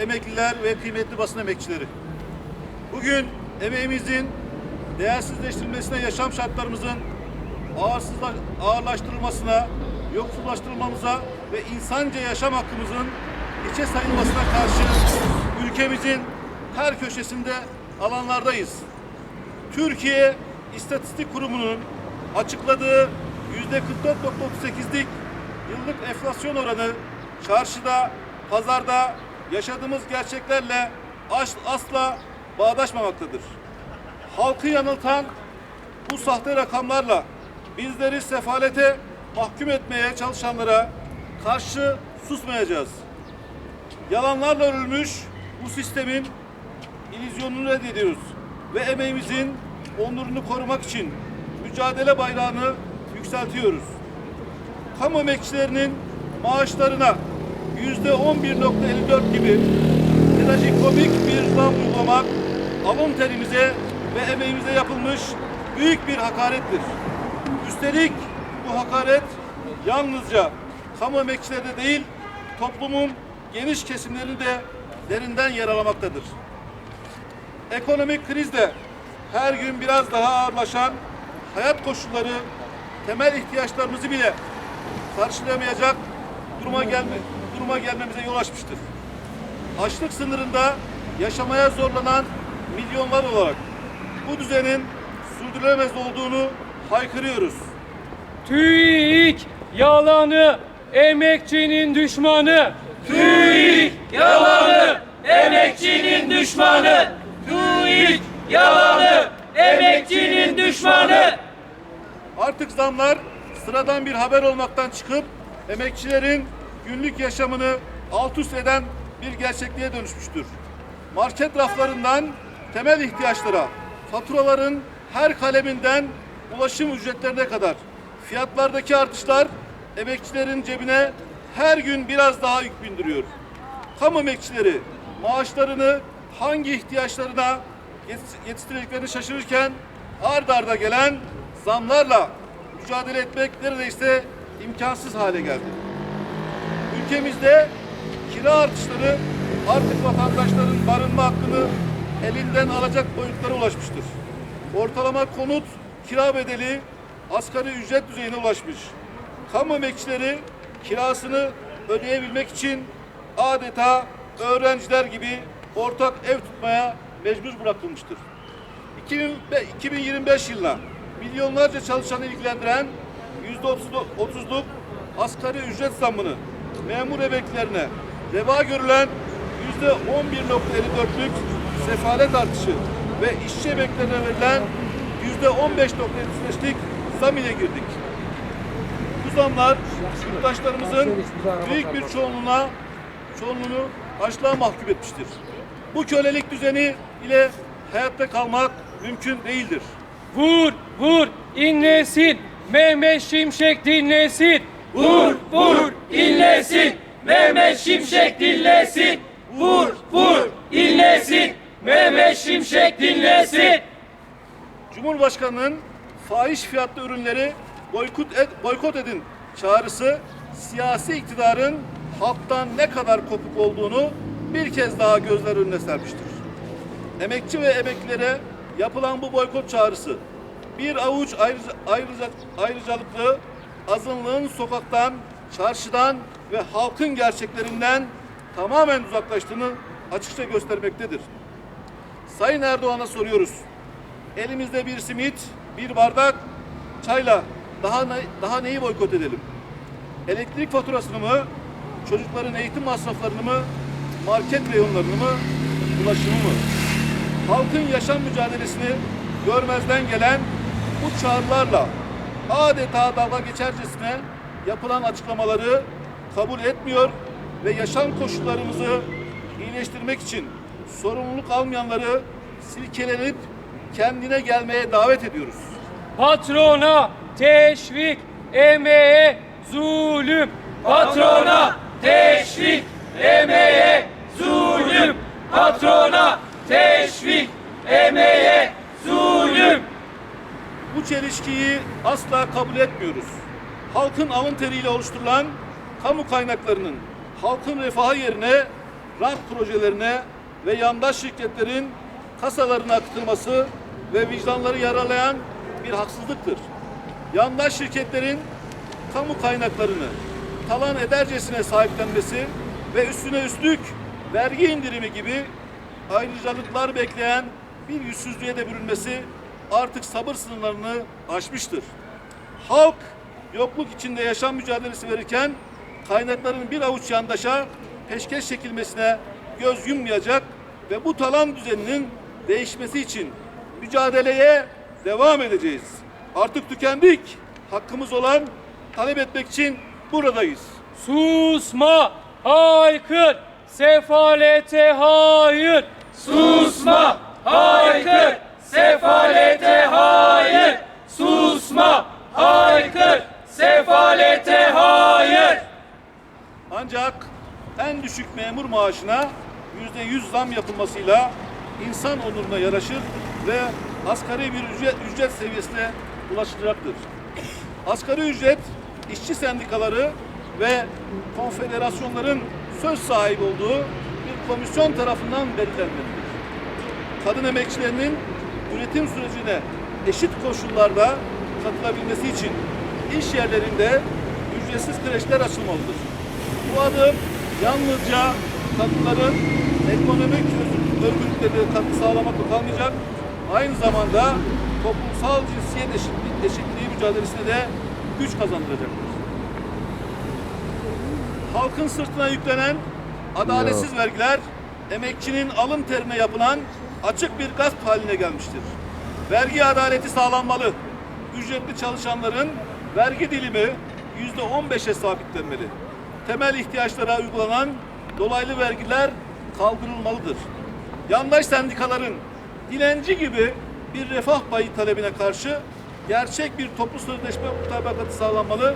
emekliler ve kıymetli basın emekçileri. Bugün emeğimizin değersizleştirilmesine, yaşam şartlarımızın ağırlaştırılmasına, yoksullaştırılmamıza ve insanca yaşam hakkımızın içe sayılmasına karşı ülkemizin her köşesinde alanlardayız. Türkiye İstatistik Kurumu'nun açıkladığı yüzde 44.38'lik yıllık enflasyon oranı çarşıda, pazarda yaşadığımız gerçeklerle as- asla bağdaşmamaktadır. Halkı yanıltan bu sahte rakamlarla bizleri sefalete mahkum etmeye çalışanlara karşı susmayacağız. Yalanlarla örülmüş bu sistemin illüzyonunu reddediyoruz ve emeğimizin onurunu korumak için mücadele bayrağını yükseltiyoruz. Kamu emekçilerinin maaşlarına yüzde 11.54 gibi trajikomik bir zam uygulamak alın terimize ve emeğimize yapılmış büyük bir hakarettir. Üstelik bu hakaret yalnızca kamu emekçilerinde değil, toplumun geniş kesimlerini de derinden yaralamaktadır. Ekonomik krizde her gün biraz daha ağırlaşan hayat koşulları temel ihtiyaçlarımızı bile karşılayamayacak duruma gelme, duruma gelmemize yol açmıştır. Açlık sınırında yaşamaya zorlanan milyonlar olarak bu düzenin sürdürülemez olduğunu haykırıyoruz. TÜİK yalanı, emekçinin düşmanı. TÜİK yalanı, emekçinin düşmanı. TÜİK yalanı, emekçinin düşmanı. Artık zamlar sıradan bir haber olmaktan çıkıp emekçilerin günlük yaşamını alt üst eden bir gerçekliğe dönüşmüştür. Market raflarından temel ihtiyaçlara, faturaların her kaleminden ulaşım ücretlerine kadar fiyatlardaki artışlar emekçilerin cebine her gün biraz daha yük bindiriyor. Kamu emekçileri maaşlarını hangi ihtiyaçlarına yetiş- yetiştirdiklerini şaşırırken ard arda gelen zamlarla mücadele etmek neredeyse imkansız hale geldi. Ülkemizde kira artışları artık vatandaşların barınma hakkını elinden alacak boyutlara ulaşmıştır. Ortalama konut kira bedeli asgari ücret düzeyine ulaşmış. Kamu emekçileri kirasını ödeyebilmek için adeta öğrenciler gibi ortak ev tutmaya mecbur bırakılmıştır. 2000 ve 2025 yılına milyonlarca çalışanı ilgilendiren %30'luk asgari ücret zammını memur emeklilerine reva görülen %11.54'lük sefalet artışı ve işçi emeklilerine verilen %15.75'lik zam ile girdik. Bu zamlar yurttaşlarımızın büyük bir çoğunluğuna çoğunluğunu açlığa mahkum etmiştir. Bu kölelik düzeni ile hayatta kalmak mümkün değildir. Vur, vur, inlesin. Mehmet Şimşek dinlesin. Vur, vur, inlesin. Mehmet Şimşek dinlesin. Vur, vur, inlesin. Mehmet Şimşek dinlesin. Cumhurbaşkanının fahiş fiyatlı ürünleri boykot, et, boykot edin çağrısı siyasi iktidarın halktan ne kadar kopuk olduğunu bir kez daha gözler önüne sermiştir. Emekçi ve emeklilere yapılan bu boykot çağrısı bir avuç ayrıca, ayrıca, ayrıcalıklı azınlığın sokaktan, çarşıdan ve halkın gerçeklerinden tamamen uzaklaştığını açıkça göstermektedir. Sayın Erdoğan'a soruyoruz. Elimizde bir simit, bir bardak çayla daha ne, daha neyi boykot edelim? Elektrik faturasını mı, çocukların eğitim masraflarını mı, market reyonlarını mı, ulaşımı mı? Halkın yaşam mücadelesini görmezden gelen bu çağrılarla adeta dalga geçercesine yapılan açıklamaları kabul etmiyor ve yaşam koşullarımızı iyileştirmek için sorumluluk almayanları silkelenip kendine gelmeye davet ediyoruz. Patrona teşvik, emeğe zulüm. Patrona teşvik, emeğe zulüm. Patrona teşvik, emeğe zulüm. Bu çelişkiyi asla kabul etmiyoruz. Halkın alın teriyle oluşturulan kamu kaynaklarının halkın refahı yerine rant projelerine ve yandaş şirketlerin kasalarına akıtılması ve vicdanları yaralayan bir haksızlıktır. Yandaş şirketlerin kamu kaynaklarını talan edercesine sahiplenmesi ve üstüne üstlük vergi indirimi gibi ayrıcalıklar bekleyen bir yüzsüzlüğe de bürünmesi artık sabır sınırlarını aşmıştır. Halk yokluk içinde yaşam mücadelesi verirken kaynakların bir avuç yandaşa peşkeş çekilmesine göz yummayacak ve bu talan düzeninin değişmesi için mücadeleye devam edeceğiz. Artık tükendik. Hakkımız olan talep etmek için buradayız. Susma, haykır, sefalete hayır. Susma, haykır, sefalete hayır. Susma, haykır, sefalete hayır. Ancak en düşük memur maaşına yüzde yüz zam yapılmasıyla insan onuruna yaraşır ve asgari bir ücret, ücret seviyesine ulaşılacaktır. Asgari ücret işçi sendikaları ve konfederasyonların söz sahibi olduğu bir komisyon tarafından belirlenmelidir. Kadın emekçilerinin üretim sürecine eşit koşullarda katılabilmesi için iş yerlerinde ücretsiz kreşler açılmalıdır. Bu adım yalnızca kadınların ekonomik özgür- özgürlüklerine katkı sağlamakla kalmayacak, aynı zamanda toplumsal cinsiyet eşitliği, eşitliği mücadelesine de güç kazandıracaktır. Halkın sırtına yüklenen adaletsiz vergiler, emekçinin alın terine yapılan açık bir gasp haline gelmiştir. Vergi adaleti sağlanmalı. Ücretli çalışanların vergi dilimi yüzde on beşe sabitlenmeli. Temel ihtiyaçlara uygulanan dolaylı vergiler kaldırılmalıdır. Yandaş sendikaların dilenci gibi bir refah payı talebine karşı gerçek bir toplu sözleşme mutabakatı sağlanmalı.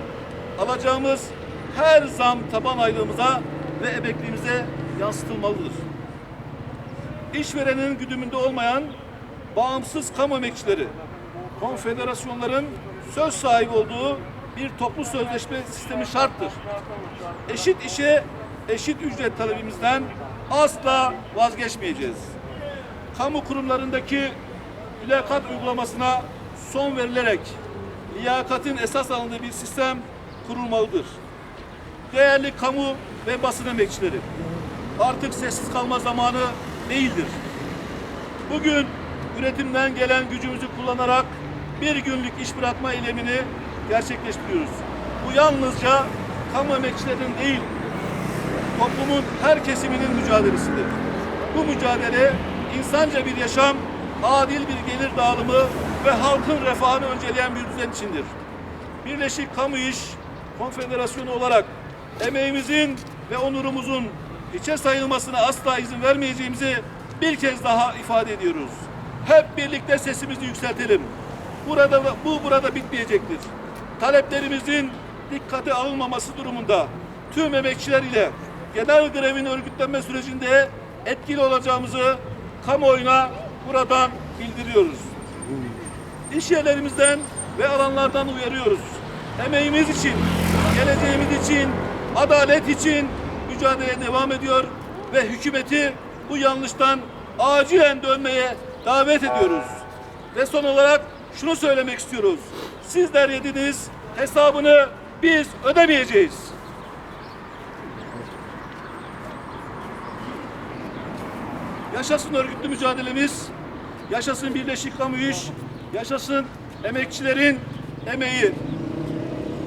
Alacağımız her zam taban aylığımıza ve emekliliğimize yansıtılmalıdır. İşverenin güdümünde olmayan bağımsız kamu emekçileri, konfederasyonların söz sahibi olduğu bir toplu sözleşme sistemi şarttır. Eşit işe eşit ücret talebimizden asla vazgeçmeyeceğiz. Kamu kurumlarındaki mülakat uygulamasına son verilerek liyakatin esas alındığı bir sistem kurulmalıdır. Değerli kamu ve basın emekçileri, artık sessiz kalma zamanı değildir. Bugün üretimden gelen gücümüzü kullanarak bir günlük iş bırakma eylemini gerçekleştiriyoruz. Bu yalnızca kamu emekçilerinin değil, toplumun her kesiminin mücadelesidir. Bu mücadele insanca bir yaşam, adil bir gelir dağılımı ve halkın refahını önceleyen bir düzen içindir. Birleşik Kamu İş Konfederasyonu olarak emeğimizin ve onurumuzun hiçe sayılmasına asla izin vermeyeceğimizi bir kez daha ifade ediyoruz. Hep birlikte sesimizi yükseltelim. Burada bu burada bitmeyecektir. Taleplerimizin dikkate alınmaması durumunda tüm emekçiler ile genel grevin örgütlenme sürecinde etkili olacağımızı kamuoyuna buradan bildiriyoruz. İş yerlerimizden ve alanlardan uyarıyoruz. Emeğimiz için, geleceğimiz için, adalet için mücadeleye devam ediyor ve hükümeti bu yanlıştan acilen dönmeye davet ediyoruz. Ve son olarak şunu söylemek istiyoruz. Sizler yediniz, hesabını biz ödemeyeceğiz. Yaşasın örgütlü mücadelemiz, yaşasın Birleşik Kamu yaşasın emekçilerin emeği.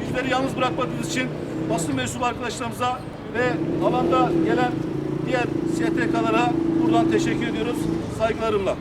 Bizleri yalnız bırakmadığınız için basın mensubu arkadaşlarımıza ve alanda gelen diğer STK'lara buradan teşekkür ediyoruz saygılarımla.